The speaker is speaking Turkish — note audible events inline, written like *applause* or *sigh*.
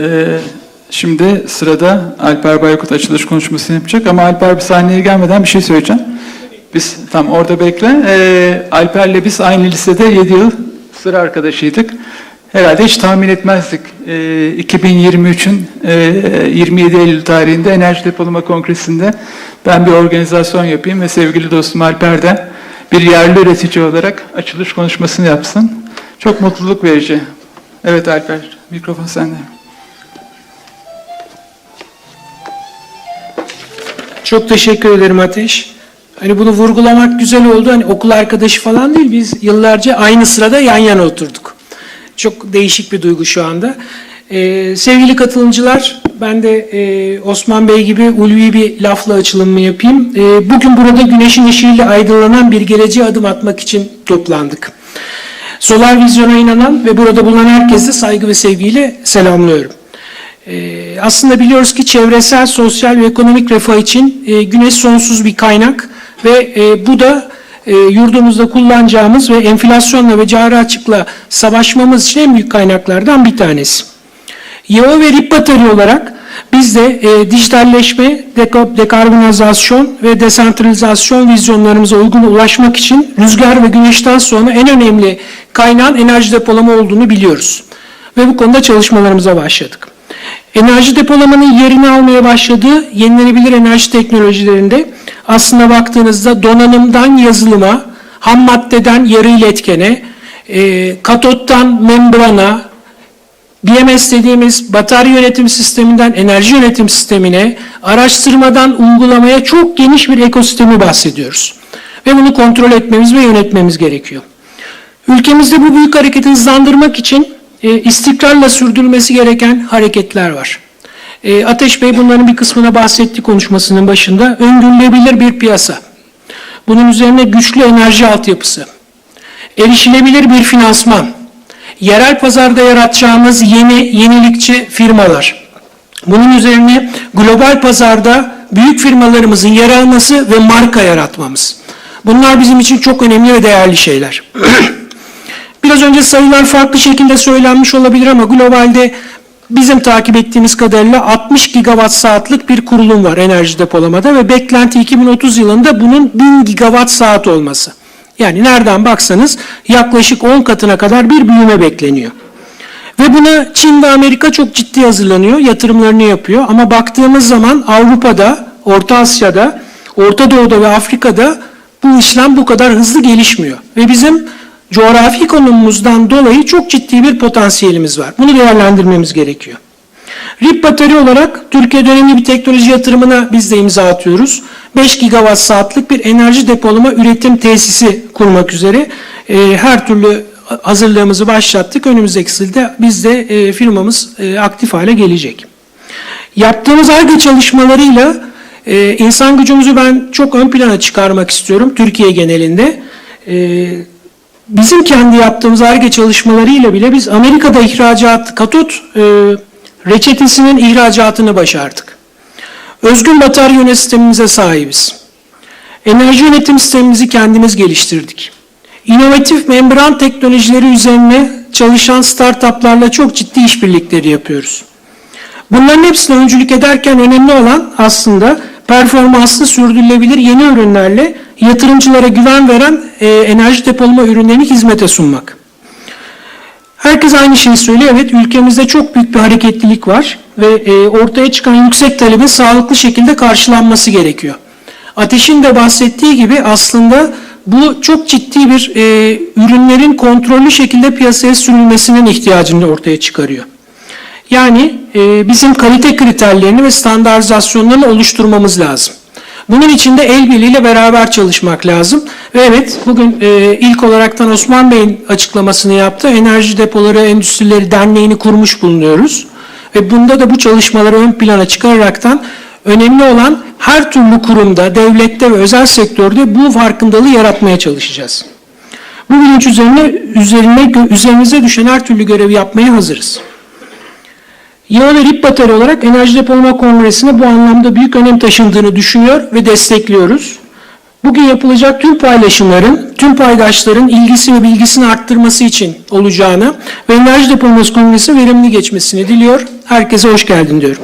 Ee, şimdi sırada Alper Baykut açılış konuşmasını yapacak ama Alper bir sahneye gelmeden bir şey söyleyeceğim. Biz tam orada bekle. Ee, Alper'le biz aynı lisede 7 yıl sıra arkadaşıydık. Herhalde hiç tahmin etmezdik. Ee, 2023'ün e, 27 Eylül tarihinde Enerji Depolama Kongresi'nde ben bir organizasyon yapayım ve sevgili dostum Alper de bir yerli üretici olarak açılış konuşmasını yapsın. Çok mutluluk verici. Evet Alper, mikrofon sende. Çok teşekkür ederim Ateş. Hani bunu vurgulamak güzel oldu. Hani okul arkadaşı falan değil. Biz yıllarca aynı sırada yan yana oturduk. Çok değişik bir duygu şu anda. Ee, sevgili katılımcılar, ben de e, Osman Bey gibi ulvi bir lafla açılımımı yapayım. Ee, bugün burada güneşin ışığıyla aydınlanan bir geleceğe adım atmak için toplandık. Solar vizyona inanan ve burada bulunan herkese saygı ve sevgiyle selamlıyorum. Ee, aslında biliyoruz ki çevresel, sosyal ve ekonomik refah için e, güneş sonsuz bir kaynak ve e, bu da e, yurdumuzda kullanacağımız ve enflasyonla ve cari açıkla savaşmamız için en büyük kaynaklardan bir tanesi. YO ve RIP batarya olarak biz de e, dijitalleşme, dekarbonizasyon ve desentralizasyon vizyonlarımıza uygun ulaşmak için rüzgar ve güneşten sonra en önemli kaynağın enerji depolama olduğunu biliyoruz. Ve bu konuda çalışmalarımıza başladık. Enerji depolamanın yerini almaya başladığı yenilenebilir enerji teknolojilerinde aslında baktığınızda donanımdan yazılıma, ham maddeden yarı iletkene, e, katottan membrana, BMS dediğimiz batarya yönetim sisteminden enerji yönetim sistemine, araştırmadan uygulamaya çok geniş bir ekosistemi bahsediyoruz. Ve bunu kontrol etmemiz ve yönetmemiz gerekiyor. Ülkemizde bu büyük hareketi hızlandırmak için e, istikrarla sürdürülmesi gereken hareketler var. E, Ateş Bey bunların bir kısmına bahsetti konuşmasının başında. Öngörülebilir bir piyasa. Bunun üzerine güçlü enerji altyapısı. Erişilebilir bir finansman. Yerel pazarda yaratacağımız yeni, yenilikçi firmalar. Bunun üzerine global pazarda büyük firmalarımızın yer alması ve marka yaratmamız. Bunlar bizim için çok önemli ve değerli şeyler. *clears throat* Biraz önce sayılar farklı şekilde söylenmiş olabilir ama globalde bizim takip ettiğimiz kadarıyla 60 gigawatt saatlik bir kurulum var enerji depolamada ve beklenti 2030 yılında bunun 1000 gigawatt saat olması. Yani nereden baksanız yaklaşık 10 katına kadar bir büyüme bekleniyor. Ve buna Çin ve Amerika çok ciddi hazırlanıyor, yatırımlarını yapıyor. Ama baktığımız zaman Avrupa'da, Orta Asya'da, Orta Doğu'da ve Afrika'da bu işlem bu kadar hızlı gelişmiyor. Ve bizim coğrafi konumumuzdan dolayı çok ciddi bir potansiyelimiz var. Bunu değerlendirmemiz gerekiyor. RIP batarya olarak Türkiye dönemli bir teknoloji yatırımına biz de imza atıyoruz. 5 gigawatt saatlik bir enerji depolama üretim tesisi kurmak üzere e, her türlü hazırlığımızı başlattık. Önümüzdeki yılda biz de e, firmamız e, aktif hale gelecek. Yaptığımız ARGE çalışmalarıyla e, insan gücümüzü ben çok ön plana çıkarmak istiyorum Türkiye genelinde. E, bizim kendi yaptığımız ARGE çalışmalarıyla bile biz Amerika'da ihracat, katot e, reçetesinin ihracatını başardık. Özgün batarya yönetim sistemimize sahibiz. Enerji yönetim sistemimizi kendimiz geliştirdik. İnovatif membran teknolojileri üzerine çalışan startuplarla çok ciddi işbirlikleri yapıyoruz. Bunların hepsine öncülük ederken önemli olan aslında performanslı sürdürülebilir yeni ürünlerle yatırımcılara güven veren e, enerji depolama ürünlerini hizmete sunmak. Herkes aynı şeyi söylüyor. Evet ülkemizde çok büyük bir hareketlilik var ve e, ortaya çıkan yüksek talebin sağlıklı şekilde karşılanması gerekiyor. Ateş'in de bahsettiği gibi aslında bu çok ciddi bir e, ürünlerin kontrollü şekilde piyasaya sürülmesinin ihtiyacını ortaya çıkarıyor. Yani e, bizim kalite kriterlerini ve standartizasyonlarını oluşturmamız lazım. Bunun için de el birliğiyle beraber çalışmak lazım. Ve evet bugün e, ilk olaraktan Osman Bey'in açıklamasını yaptı. Enerji Depoları Endüstrileri Derneği'ni kurmuş bulunuyoruz. Ve bunda da bu çalışmaları ön plana çıkararaktan önemli olan her türlü kurumda, devlette ve özel sektörde bu farkındalığı yaratmaya çalışacağız. Bu bilinç üzerine, üzerine üzerimize düşen her türlü görevi yapmaya hazırız. Yağ ve rip batarya olarak Enerji Depolama Kongresi'ne bu anlamda büyük önem taşındığını düşünüyor ve destekliyoruz. bugün yapılacak tüm paylaşımların, tüm paydaşların ilgisi ve bilgisini arttırması için olacağını ve Enerji Depolaması Kongresi verimli geçmesini diliyor. Herkese hoş geldin diyorum.